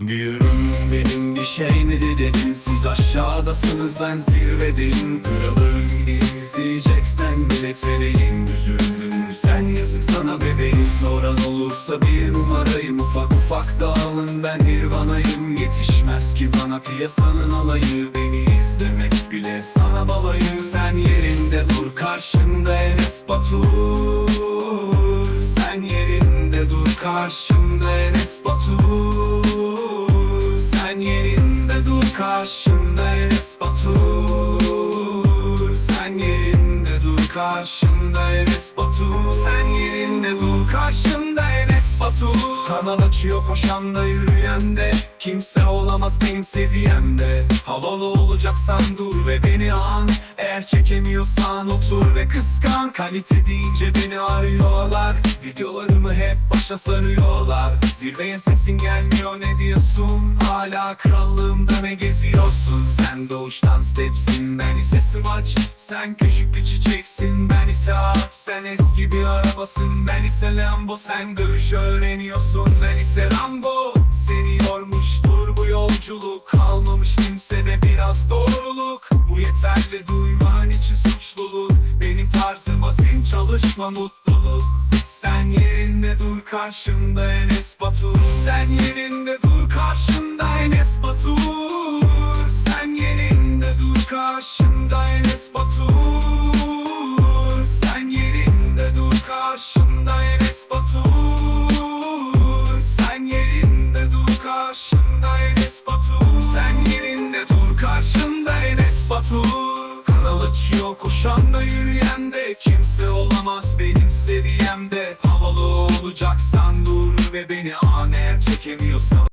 Ürün benim bir şey mi dedin? Siz aşağıdasınız ben zirvedeyim. Kralım izleyeceksen bilet vereyim. Üzüldün mü sen yazık sana bebeğim. Soran olursa bir numarayım. Ufak ufak dağılın ben nirvanayım. Yetişmez ki bana piyasanın alayı. Beni izlemek bile sana balayı. Sen yerinde dur karşımda Enes Batur. Sen yerinde dur karşımda Enes Batur karşımda Enes Batur. Sen yerinde dur karşımda Enes Batur. Sen yerinde dur karşımda Enes Batur. Kanal açıyor koşan da yürüyen de. Kimse olamaz benim seviyemde Havalı olacaksan dur ve beni an. Eğer çekemiyorsan otur ve kıskan. Kalite deyince beni arıyorlar. Videolarımı hep başa sarıyorlar. Zirveye sesin gelmiyor ne diyorsun? Hala krallığımda ne geziyorsun? Sen doğuştan stepsin ben ise smaç. Sen küçük bir çiçeksin ben ise ağaç Sen eski bir arabasın ben ise Lambo. Sen dövüş öğreniyorsun ben ise Rambo. Seni yormuştur bu yolculuk. Kalmamış kimsede biraz doğruluk. Bu yeterli suçluluk Tarzım azim çalışma mutluluk? Sen yerinde dur karşımda Enes Batur. Sen yerinde dur karşımda Enes Batur. Sen yerinde dur karşımda Enes Batur. Sen yerinde dur karşımda Enes Batur. Sen yerinde dur karşımda Enes Batur. Sen yerinde dur karşımda Enes Batur Kanal açıyor koşan da yürüyen de Kimse olamaz benim seviyemde. Havalı olacaksan dur ve beni an eğer çekemiyorsan